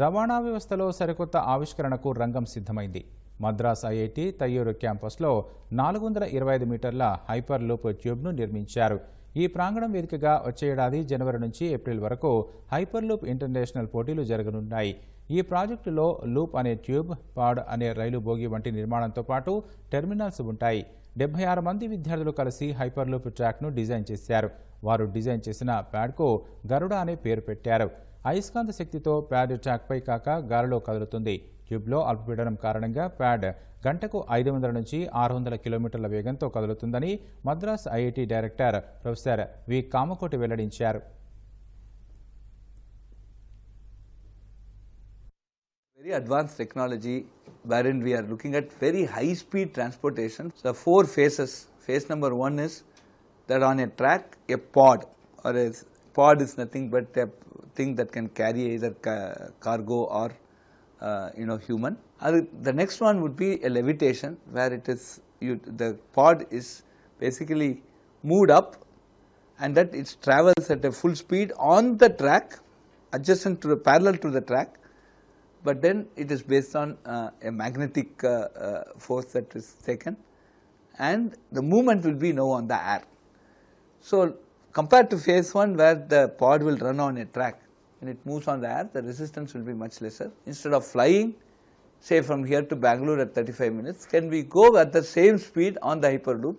రవాణా వ్యవస్థలో సరికొత్త ఆవిష్కరణకు రంగం సిద్ధమైంది. మద్రాస్ ఐఐటి తయ్యూరు క్యాంపస్లో నాలుగు వందల ఇరవై ఐదు మీటర్ల హైపర్ లూప్ ట్యూబ్ను నిర్మించారు. ఈ ప్రాంగణం వేదికగా వచ్చే ఏడాది జనవరి నుంచి ఏప్రిల్ వరకు హైపర్ లూప్ ఇంటర్నేషనల్ పోటీలు జరగనున్నాయి. ఈ ప్రాజెక్టులో లూప్ అనే ట్యూబ్ పాడ్ అనే రైలు బోగి వంటి నిర్మాణంతో పాటు టెర్మినల్స్ ఉంటాయి. డెబ్బై ఆరు మంది విద్యార్థులు కలిసి హైపర్ లూప్ ట్రాక్ను డిజైన్ చేశారు. వారు డిజైన్ చేసిన ప్యాడ్కు గరుడ అనే పేరు పెట్టారు. అయస్కాంత శక్తితో ప్యాడ్ ట్రాక్పై కాక గాలిలో కదులుతుంది. ట్యూబ్లో అల్పపీడనం కారణంగా ప్యాడ్ గంటకు ఐదు వందల నుంచి ఆరు వందల కిలోమీటర్ల వేగంతో కదులుతుందని Madras IIT director professor V Kamakoti వెల్లడించారు. Very advance technology variant we're looking at very high speed transportation the four phases phase number one is that on a track a pod or pod is nothing but thing that can carry either ca- cargo or uh, you know human. The next one would be a levitation where it is you, the pod is basically moved up and that it travels at a full speed on the track adjacent to the parallel to the track but then it is based on uh, a magnetic uh, uh, force that is taken and the movement will be now on the air. So compared to phase 1 where the pod will run on a track, when it moves on the air the resistance will be much lesser. Instead of flying say from here to Bangalore at 35 minutes, can we go at the same speed on the Hyperloop